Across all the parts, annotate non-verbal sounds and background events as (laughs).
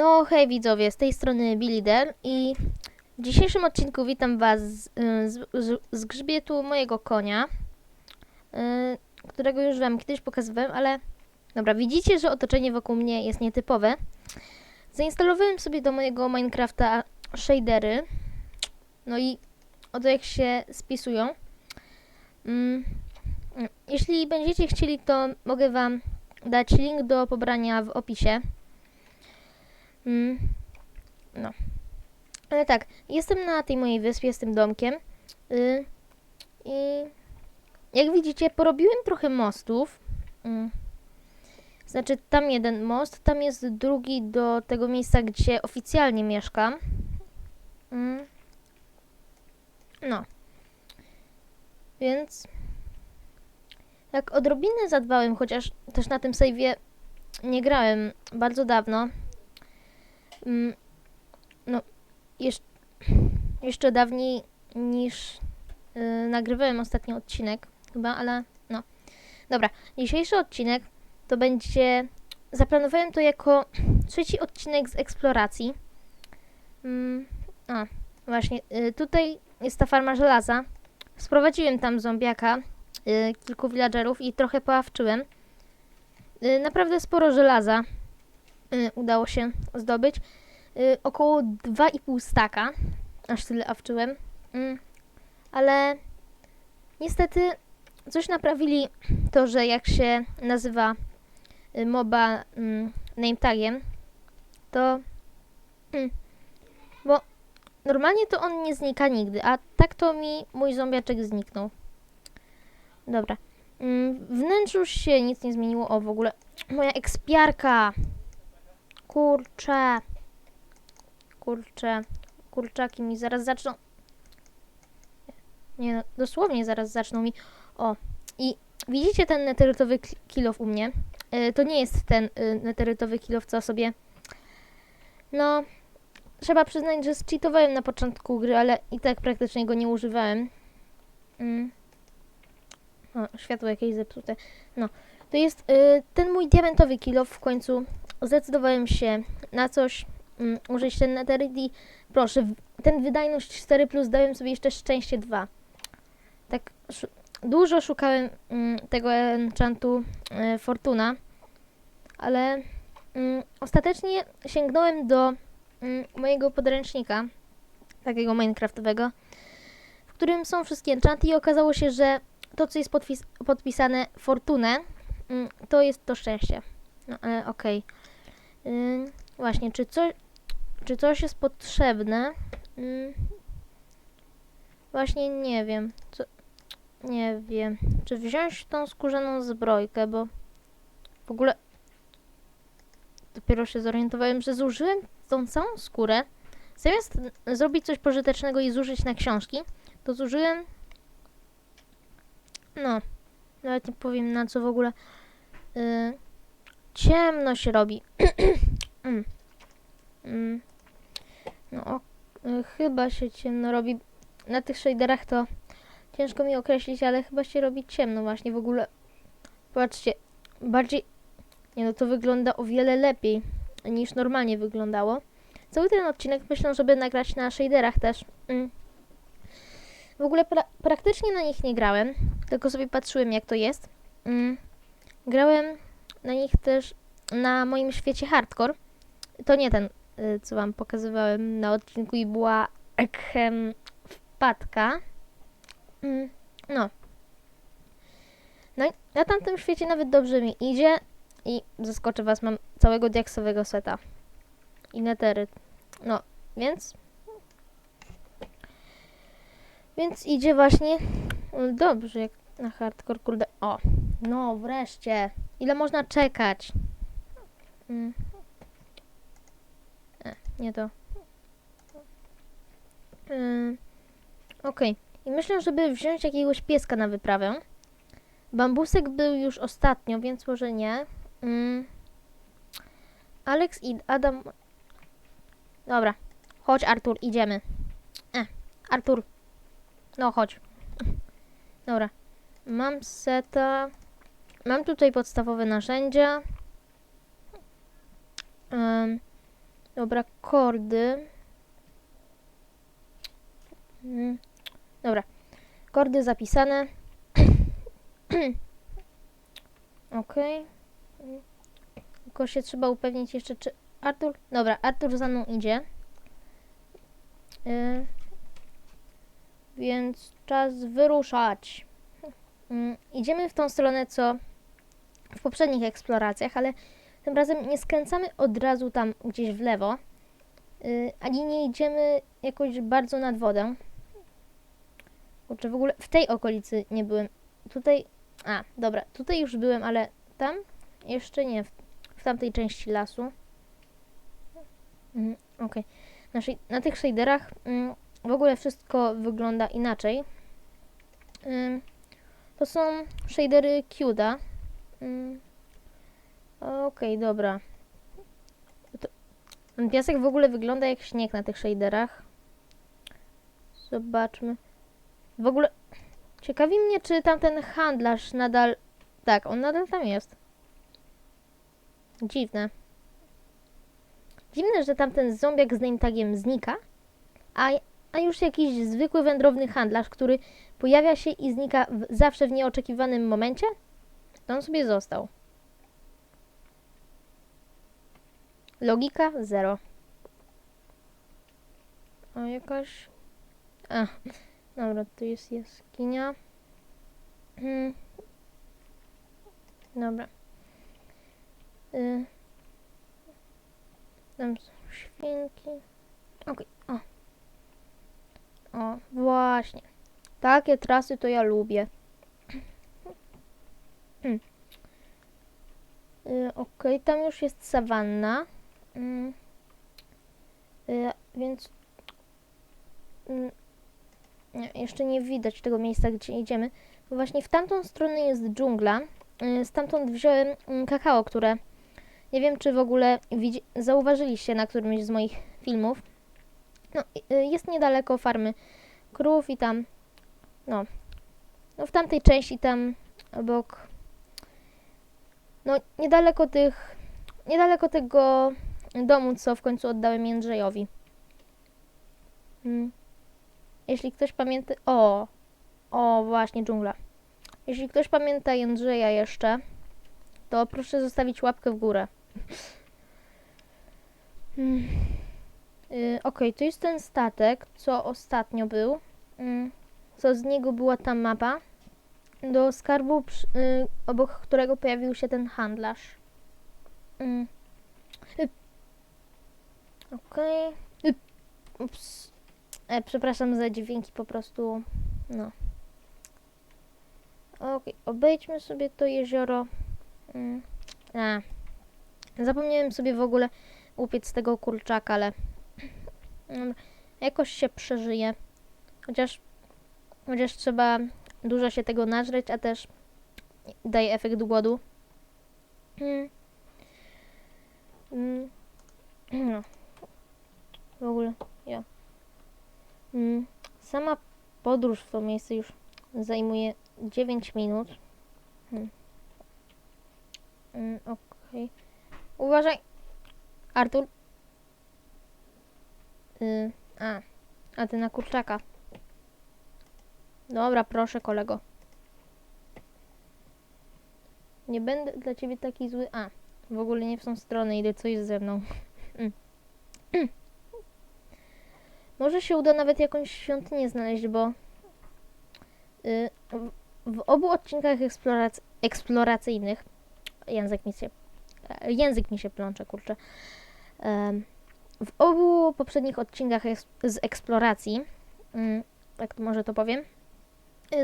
No hej widzowie, z tej strony Billy i w dzisiejszym odcinku witam was z, y, z, z, grzbietu mojego konia, y, którego już wam kiedyś pokazywałem, ale dobra, widzicie, że otoczenie wokół mnie jest nietypowe. Zainstalowałem sobie do mojego Minecrafta shadery, no i oto jak się spisują. Mm, jeśli będziecie chcieli, to mogę wam dać link do pobrania w opisie. Mm, no. Ale tak, jestem na tej mojej wyspie z tym domkiem. Y, I jak widzicie, porobiłem trochę mostów. Mm. Znaczy, tam jeden most, tam jest drugi do tego miejsca, gdzie oficjalnie mieszkam. Mm. No. Więc. Jak odrobinę zadbałem, chociaż też na tym save'ie nie grałem bardzo dawno. Mm, no, jeszcze, jeszcze dawniej niż y, nagrywałem ostatni odcinek, chyba, ale no. Dobra, dzisiejszy odcinek to będzie. Zaplanowałem to jako trzeci odcinek z eksploracji. Mm, a, właśnie, y, tutaj jest ta farma żelaza. Sprowadziłem tam zombiaka, y, kilku villagerów i trochę poławczyłem. Y, naprawdę sporo żelaza udało się zdobyć. Y, około 2,5 staka, aż tyle awczyłem. Mm, ale niestety coś naprawili to, że jak się nazywa y, moba mm, name tagiem, to mm, bo normalnie to on nie znika nigdy, a tak to mi mój zombiaczek zniknął. Dobra. W wnętrzu się nic nie zmieniło. O, w ogóle moja ekspiarka. Kurczę. Kurczę. Kurczaki mi zaraz zaczną. Nie no, dosłownie zaraz zaczną mi. O. I widzicie ten neterytowy ki- kilof u mnie? Y, to nie jest ten y, neterytowy kilof, co sobie. No. Trzeba przyznać, że zcheatowałem na początku gry, ale i tak praktycznie go nie używałem. Mm. O, światło jakieś zepsute. No. To jest y, ten mój diamentowy kilof w końcu. Zdecydowałem się na coś mm, użyć ten netheryt i proszę, ten wydajność 4 plus dałem sobie jeszcze szczęście 2. Tak szu- dużo szukałem mm, tego enchantu y, Fortuna, ale mm, ostatecznie sięgnąłem do mojego podręcznika, takiego minecraftowego, w którym są wszystkie enchanty i okazało się, że to, co jest podpis- podpisane Fortunę, to jest to szczęście. No, ale okej. Właśnie, czy, co, czy coś jest potrzebne? Ym, właśnie nie wiem. Co, nie wiem. Czy wziąć tą skórzaną zbrojkę, bo w ogóle dopiero się zorientowałem, że zużyłem tą całą skórę. Zamiast zrobić coś pożytecznego i zużyć na książki, to zużyłem. No, nawet nie powiem na co w ogóle. Yy, ciemno się robi. (clears throat) mm. Mm. No, o, y, chyba się ciemno robi. Na tych shaderach to ciężko mi określić, ale chyba się robi ciemno właśnie w ogóle. Patrzcie, bardziej. Nie no, to wygląda o wiele lepiej niż normalnie wyglądało. Cały ten odcinek myślę, żeby nagrać na shaderach też. Mm. W ogóle pra praktycznie na nich nie grałem, tylko sobie patrzyłem jak to jest. Mm. Grałem na nich też na moim świecie hardcore. To nie ten, y, co wam pokazywałem na odcinku i była ekhem wpadka. Mm, no. No i na tamtym świecie nawet dobrze mi idzie i zaskoczę was, mam całego diaksowego seta. I neteryt. No, więc... Więc idzie właśnie y, dobrze, jak na hardcore, kurde. O, no wreszcie. Ile można czekać? Mm. E, nie to. Ym, Okej. I myślę, żeby wziąć jakiegoś pieska na wyprawę. Bambusek był już ostatnio, więc może nie. Ym. Alex i Adam. Dobra. Chodź, Artur, idziemy. E, Artur. No, chodź. Dobra. Mam seta. Mam tutaj podstawowe narzędzia. Dobra, kordy. Mm, Dobra, kordy zapisane. (clears throat) Mm. Tylko się trzeba upewnić jeszcze, czy Artur... Dobra, Artur za mną idzie. Więc czas wyruszać. Mm, Idziemy w tą stronę, co w poprzednich eksploracjach, ale tym razem nie skręcamy od razu tam gdzieś w lewo, y, ani nie idziemy jakoś bardzo nad wodę. Kurczę, w ogóle w tej okolicy nie byłem. Tutaj, a, dobra, tutaj już byłem, ale tam jeszcze nie, w, w tamtej części lasu. Mhm, Okej. Na, szy- na tych shaderach mm, w ogóle wszystko wygląda inaczej. To są shadery Cuda. Ym, Okej, dobra. To, ten piasek w ogóle wygląda jak śnieg na tych shaderach. Zobaczmy. W ogóle ciekawi mnie, czy tamten handlarz nadal... Tak, on nadal tam jest. Dziwne. Dziwne, że tamten zombiak z name tagiem znika, a, a już jakiś zwykły wędrowny handlarz, który pojawia się i znika w, zawsze w nieoczekiwanym momencie, on sobie został. Logika zero. A jakaś. A, dobra, tu jest jaskinia. Hmm. Dobra. Y. Tam są świnki. Okej, o. O, właśnie. Takie trasy to ja lubię. Y, Okej, tam już jest sawanna. Mm. Y, więc mm, jeszcze nie widać tego miejsca, gdzie idziemy. Właśnie w tamtą stronę jest dżungla. Y, stamtąd wziąłem mm, kakao, które nie wiem, czy w ogóle zauważyliście na którymś z moich filmów. No, jest niedaleko farmy krów i tam, no, no w tamtej części tam obok, no niedaleko tych, niedaleko tego domu, co w końcu oddałem Jędrzejowi. Mm. Jeśli ktoś pamięta, o, o właśnie dżungla. Jeśli ktoś pamięta Jędrzeja jeszcze, to proszę zostawić łapkę w górę. Mm. Y, Okej, to jest ten statek, co ostatnio był. Mm, co z niego była ta mapa. Do skarbu, przy- y, obok którego pojawił się ten handlarz. Mm. Y. Okej. Y. Ups. E, przepraszam za dźwięki, po prostu. No. Okej, obejdźmy sobie to jezioro. Mm. A. Zapomniałem sobie w ogóle upiec tego kurczaka, ale mm, jakoś się przeżyje. Chociaż, chociaż trzeba dużo się tego nażreć, a też daje efekt głodu. Mm. Mm. No. W ogóle, ja. Mm. Sama podróż w to miejsce już zajmuje 9 minut. Hmm. Mm, Okej. Uważaj. Artur. Y, a. A ty na kurczaka. Dobra, proszę kolego. Nie będę dla ciebie taki zły. A. W ogóle nie w tą stronę idę, coś ze mną. Mm. (clears throat) Może się uda nawet jakąś świątynię znaleźć, bo y, w, obu odcinkach eksplorac- eksploracyjnych język mi się e, język mi się plącze, kurczę. W obu poprzednich odcinkach z eksploracji, mm, tak to może to powiem,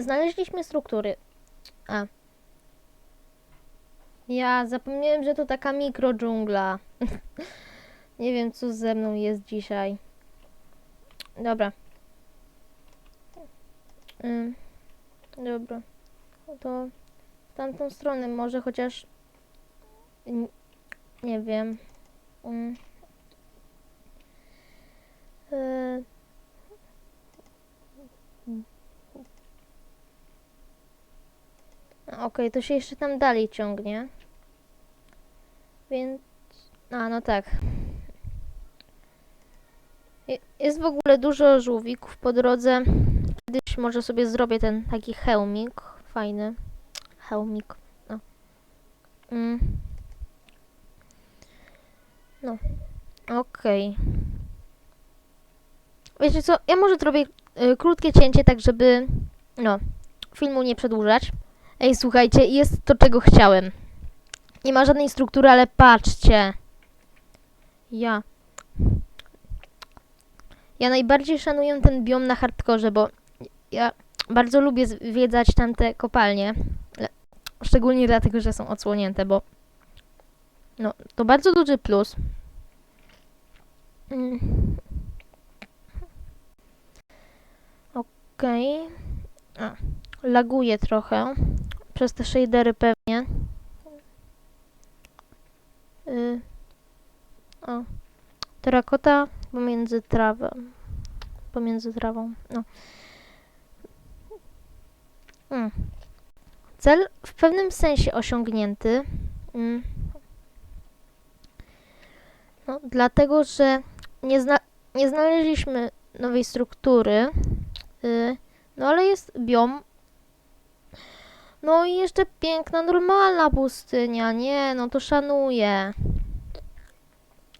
znaleźliśmy struktury. A. Ja zapomniałem, że to taka mikrodżungla. (laughs) Nie wiem, co ze mną jest dzisiaj. Dobra. Ym, dobra. To w tamtą stronę może chociaż nie wiem. E, Okej, to się jeszcze tam dalej ciągnie. Więc. A, no tak. Je- Jest w ogóle dużo żółwików po drodze. Kiedyś może sobie zrobię ten taki hełmik. Fajny. Hełmik. No. Mm. No. Okej. Wiecie co? Ja może zrobię y, krótkie cięcie, tak żeby no, filmu nie przedłużać. Ej, słuchajcie, jest to, czego chciałem. Nie ma żadnej struktury, ale patrzcie. Ja. Ja najbardziej szanuję ten biom na hardkorze, bo ja bardzo lubię zwiedzać tamte kopalnie. Szczególnie dlatego, że są odsłonięte, bo no, to bardzo duży plus. Mm. Okej. A, Laguje trochę. Przez te shadery pewnie. Y, o. Terakota pomiędzy trawą. Pomiędzy trawą. No. Mm. Cel w pewnym sensie osiągnięty. Mm. No, dlatego, że nie, zna nie znaleźliśmy nowej struktury. Y, no ale jest biom. No i jeszcze piękna, normalna pustynia. Nie, no to szanuję.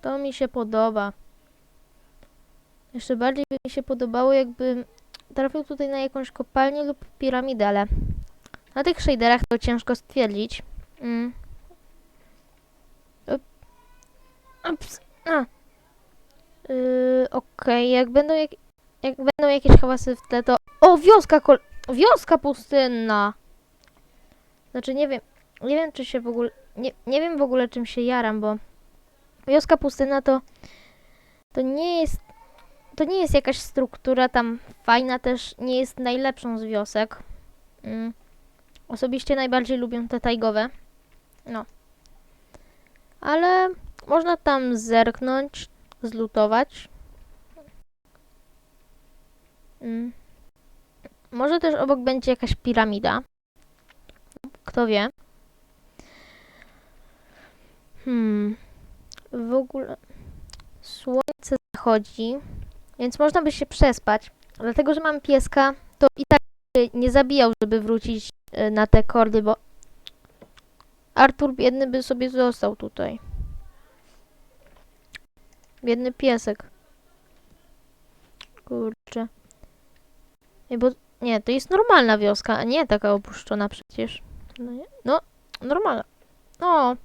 To mi się podoba. Jeszcze bardziej by mi się podobało, jakby trafił tutaj na jakąś kopalnię lub piramidę, na tych shaderach to ciężko stwierdzić. Mm. Up. Ups. A. Yy, Okej, jak będą jak, jak będą jakieś hałasy w tle, to... O, wioska kol... Wioska pustynna! Znaczy, nie wiem, nie wiem, czy się w ogóle... Nie, nie wiem w ogóle, czym się jaram, bo... Wioska pustynna to... To nie jest... To nie jest jakaś struktura tam fajna, też nie jest najlepszą z wiosek. Mm. Osobiście najbardziej lubię te tajgowe. No. Ale można tam zerknąć, zlutować. Mm. Może też obok będzie jakaś piramida. Kto wie. Hmm. W ogóle słońce zachodzi, więc można by się przespać. Dlatego, że mam pieska, to i tak nie zabijał, żeby wrócić e, na te kordy, bo Artur biedny by sobie został tutaj. Biedny piesek. Kurczę. Bo nie, to jest normalna wioska, a nie taka opuszczona przecież. No, nie? no normalna. No.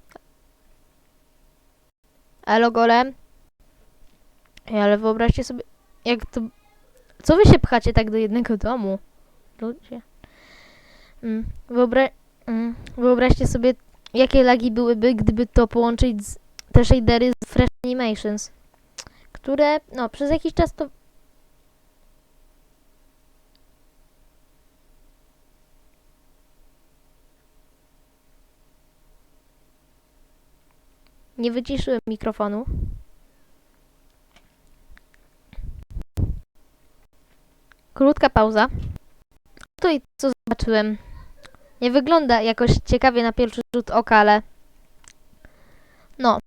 Elo golem. Ej, ale wyobraźcie sobie, jak to... Co wy się pchacie tak do jednego domu? Ludzie. Mm, wyobra... mm, wyobraźcie sobie, jakie lagi byłyby, gdyby to połączyć z te shadery z Fresh Animations, które, no, przez jakiś czas to... Nie wyciszyłem mikrofonu. Krótka pauza. To i co zobaczyłem. Nie wygląda jakoś ciekawie na pierwszy rzut oka, ale... No.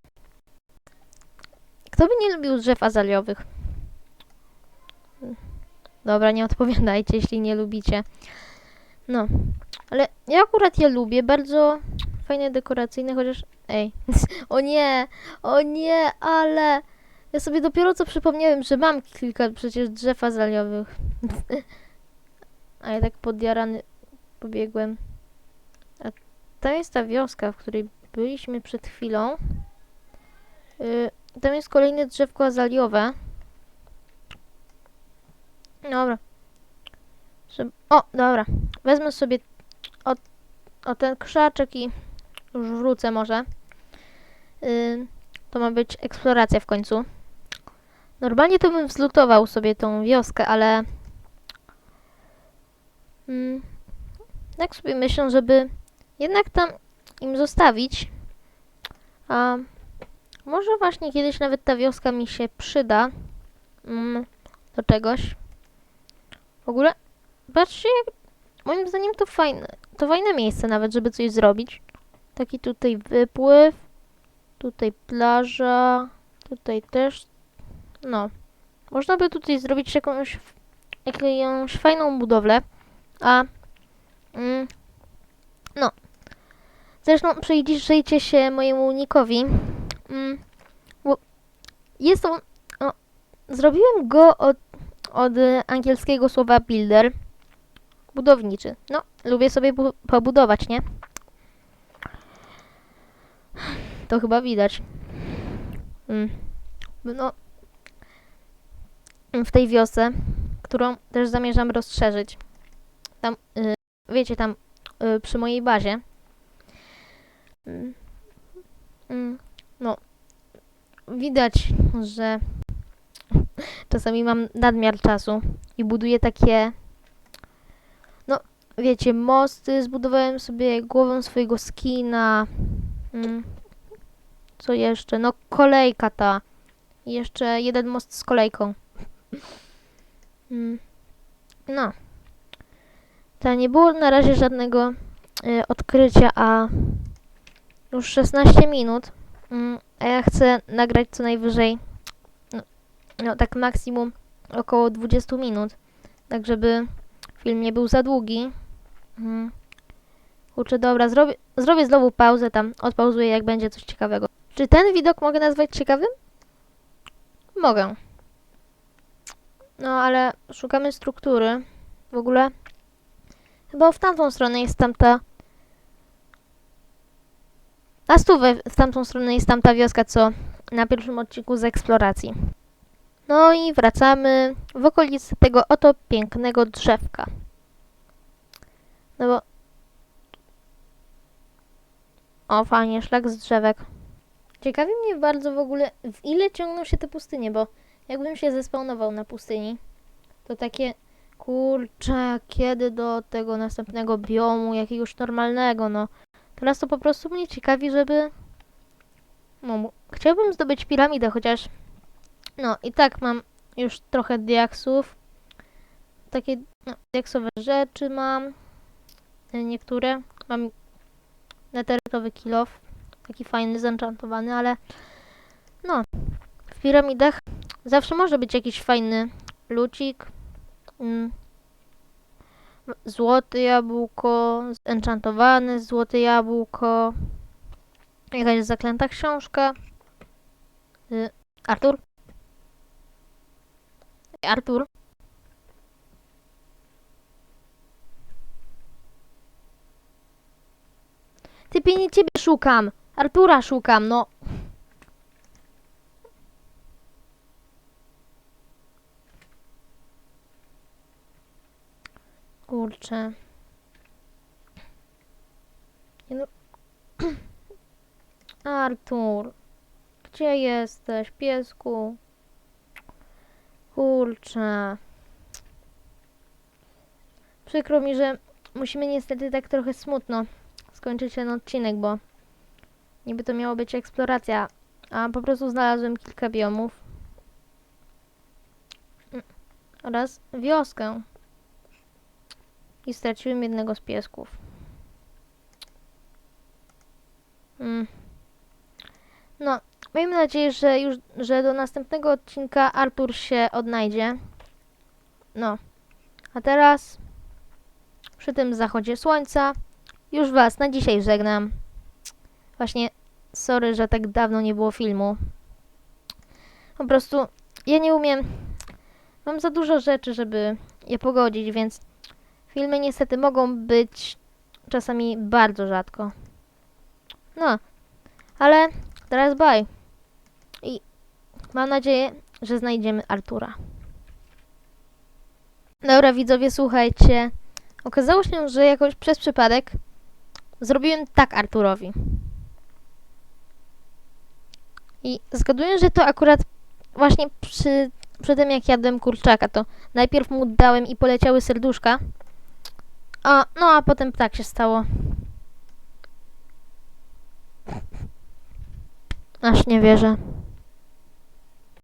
Kto by nie lubił drzew azaliowych? Dobra, nie odpowiadajcie, jeśli nie lubicie. No. Ale ja akurat je lubię. Bardzo fajne, dekoracyjne, chociaż... Ej. (laughs) o nie! O nie, ale... Ja sobie dopiero co przypomniałem, że mam kilka przecież drzew azaliowych. (laughs) A ja tak podjarany pobiegłem. A to jest ta wioska, w której byliśmy przed chwilą. Yy, tam jest kolejne drzewko azaliowe. Dobra. O, dobra. Wezmę sobie o, o ten krzaczek i już wrócę może. Yy, to ma być eksploracja w końcu. Normalnie to bym zlutował sobie tą wioskę, ale... Mm, tak sobie myślę, żeby jednak tam im zostawić. A może właśnie kiedyś nawet ta wioska mi się przyda mm, do czegoś. W ogóle, patrzcie, jak, moim zdaniem to fajne, to fajne miejsce nawet, żeby coś zrobić. Taki tutaj wypływ, tutaj plaża, tutaj też, no. można by tutaj zrobić jakąś, jakąś fajną budowlę, a mm, no. Zresztą przyjrzyjcie się mojemu nikowi. Mm, bo jest to, o, zrobiłem go od, od angielskiego słowa builder, budowniczy. No, lubię sobie bu- pobudować, nie? To chyba widać. Mm. No, w tej wiosce, którą też zamierzam rozszerzyć. Tam, y, wiecie, tam y, przy mojej bazie. Mm. Mm, No, widać, że czasami mam nadmiar czasu i buduję takie, no, wiecie, mosty. Zbudowałem sobie głowę swojego skina. Co jeszcze? No, kolejka ta. Jeszcze jeden most z kolejką. Mm. No. To nie było na razie żadnego y, odkrycia, a już 16 minut. Mm, a ja chcę nagrać co najwyżej, no, no tak maksimum około 20 minut. Tak, żeby film nie był za długi. Kurczę, dobra, zrobię, zrobię znowu pauzę tam, odpauzuję jak będzie coś ciekawego. Czy ten widok mogę nazwać ciekawym? Mogę. No, ale szukamy struktury. W ogóle chyba w tamtą stronę jest tamta... Na stówę w tamtą stronę jest tamta wioska, co na pierwszym odcinku z eksploracji. No i wracamy w okolicy tego oto pięknego drzewka. No bo... O, fajnie, szlak z drzewek. Ciekawi mnie bardzo w ogóle, w ile ciągną się te pustynie, bo jakbym się zespawnował na pustyni, to takie kurczę, kiedy do tego następnego biomu, jakiegoś normalnego, no. Teraz to po prostu mnie ciekawi, żeby... No, chciałbym zdobyć piramidę, chociaż... No, i tak mam już trochę diaksów. Takie no, diaksowe rzeczy mam. Niektóre. Mam neterytowy kilof. Taki fajny, zenchantowany, ale... No, w piramidach zawsze może być jakiś fajny lucik. Mm. Złote jabłko, enchantowane złote jabłko. Jakaś zaklęta książka. Y, Artur? Artur? Typie nie ciebie szukam. Artura szukam, no. Kurczę. No. (clears throat) Artur. Gdzie jesteś, piesku? Kurczę. Przykro mi, że musimy niestety tak trochę smutno skończyć ten odcinek, bo niby to miało być eksploracja, a po prostu znalazłem kilka biomów. Oraz wioskę. I straciłem jednego z piesków. Mm. No, miejmy nadzieję, że już, że do następnego odcinka Artur się odnajdzie. No. A teraz przy tym zachodzie słońca już was na dzisiaj żegnam. Właśnie sorry, że tak dawno nie było filmu. Po prostu ja nie umiem. Mam za dużo rzeczy, żeby je pogodzić, więc filmy niestety mogą być czasami bardzo rzadko. No, ale teraz bye. I mam nadzieję, że znajdziemy Artura. Dobra, widzowie, słuchajcie. Okazało się, że jakoś przez przypadek zrobiłem tak Arturowi. I zgaduję, że to akurat właśnie przy, przy tym, jak jadłem kurczaka, to najpierw mu dałem i poleciały serduszka. A, no a potem tak się stało. Aż nie wierzę.